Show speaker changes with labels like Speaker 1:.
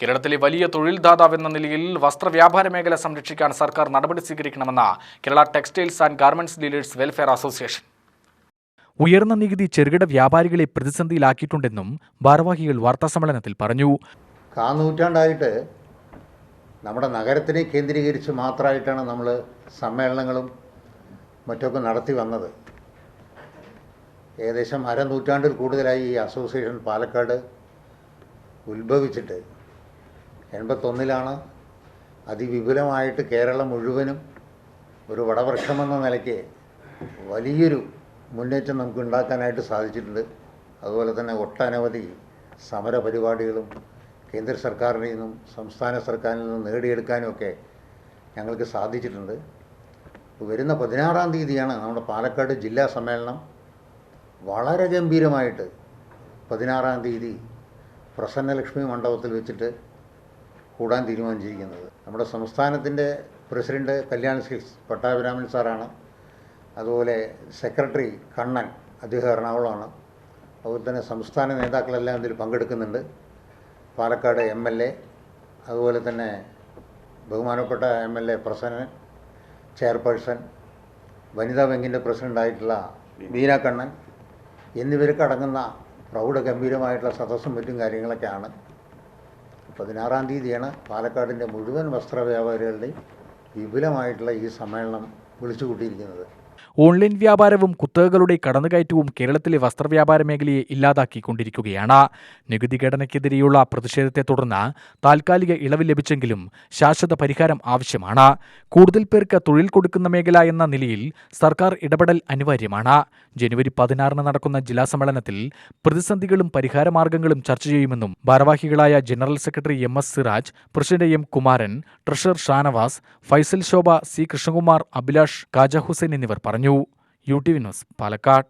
Speaker 1: കേരളത്തിലെ വലിയ തൊഴിൽ ദാതാവെന്ന നിലയിൽ വസ്ത്രവ്യാപാര മേഖല സംരക്ഷിക്കാൻ സർക്കാർ നടപടി സ്വീകരിക്കണമെന്ന Kerala textiles and garments dealers welfare association. ഉയർന്ന നികുതി ചെറുകിട വ്യാപാരികളെ പ്രതിസന്ധിയിലാക്കിയിട്ടുണ്ടെന്നും ഭാരവാഹികൾ വാർത്താസമ്മേളനത്തിൽ പറഞ്ഞു.
Speaker 2: കാനൂറ്റാണ്ടായിട്ട് നമ്മുടെ നഗരത്തിനെ കേന്ദ്രീകരിച്ച് മാത്രമായിട്ടാണ് നമ്മൾ സമ്മേളനങ്ങളും മറ്റൊക്കെ നടത്തി വന്നത്. ഏകദേശം അരനൂറ്റാണ്ടിൽ കൂടുതലായി ഈ അസോസിയേഷൻ പാലക്കാട് ഉത്ഭവിച്ചിട്ട് എൺപത്തൊന്നിലാണ്. അതിവിപുലമായിട്ട് കേരളം മുഴുവനും ഒരു വടവൃക്ഷമെന്ന നിലയ്ക്ക് വലിയൊരു മുന്നേറ്റം നമുക്ക് ഉണ്ടാക്കാനായിട്ട് സാധിച്ചിട്ടുണ്ട്. അതുപോലെ തന്നെ ഒട്ടനവധി സമര പരിപാടികളും കേന്ദ്ര സർക്കാരിൽ നിന്നും സംസ്ഥാന സർക്കാരിൽ നിന്നും നേടിയെടുക്കാനുമൊക്കെ ഞങ്ങൾക്ക് സാധിച്ചിട്ടുണ്ട്. വരുന്ന പതിനാറാം തീയതിയാണ് നമ്മുടെ പാലക്കാട് ജില്ലാ സമ്മേളനം. വളരെ ഗംഭീരമായിട്ട് പതിനാറാം തീയതി പ്രസന്നലക്ഷ്മി മണ്ഡപത്തിൽ വെച്ചിട്ട് കൂടാൻ തീരുമാനിച്ചിരിക്കുന്നത്. നമ്മുടെ സംസ്ഥാനത്തിന്റെ പ്രസിഡന്റ് കല്യാൺ സിൽസ് പട്ടാഭിരാമൻ സാറാണ്. അതുപോലെ സെക്രട്ടറി കണ്ണൻ അദ്ദേഹം എറണാകുളമാണ്. അതുപോലെ തന്നെ സംസ്ഥാന നേതാക്കളെല്ലാം ഇതിൽ പങ്കെടുക്കുന്നുണ്ട്. പാലക്കാട് എം എൽ എ അതുപോലെ തന്നെ ബഹുമാനപ്പെട്ട M L A Prasannan chairperson വനിതാ ബാങ്കിന്റെ പ്രസിഡന്റായിട്ടുള്ള ബീന കണ്ണൻ എന്നിവർക്കടങ്ങുന്ന പ്രൗഢഗംഭീരമായിട്ടുള്ള സദസ്സും മറ്റും കാര്യങ്ങളൊക്കെയാണ്. പതിനാറാം തീയതിയാണ് പാലക്കാടിന്റെ മുഴുവൻ വസ്ത്ര വ്യാപാരികളുടെയും വിപുലമായിട്ടുള്ള ഈ സമ്മേളനം വിളിച്ചു കൂട്ടിയിരിക്കുന്നത്
Speaker 1: ഓൺലൈൻ വ്യാപാരവും കുത്തകകളുടെ കടന്നുകയറ്റവും കേരളത്തിലെ വസ്ത്രവ്യാപാര മേഖലയെ ഇല്ലാതാക്കിക്കൊണ്ടിരിക്കുകയാണ്. നികുതി ഘടനയ്ക്കെതിരെയുള്ള പ്രതിഷേധത്തെ തുടർന്ന് താൽക്കാലിക ഇളവ് ലഭിച്ചെങ്കിലും ശാശ്വത പരിഹാരം ആവശ്യമാണ്. കൂടുതൽ പേർക്ക് തൊഴിൽ കൊടുക്കുന്ന മേഖല എന്ന നിലയിൽ സർക്കാർ ഇടപെടൽ അനിവാര്യമാണ്. ജനുവരി പതിനാറിന് നടക്കുന്ന ജില്ലാ സമ്മേളനത്തിൽ പ്രതിസന്ധികളും പരിഹാരമാർഗങ്ങളും ചർച്ച ചെയ്യുമെന്നും ഭാരവാഹികളായ general secretary M S Siraj president M Kumaran treasurer Shanavas Faisal Shobha C Krishnakumar Abhilash Kaja Hussain എന്നിവർ പറഞ്ഞു. U T V news Palakkad.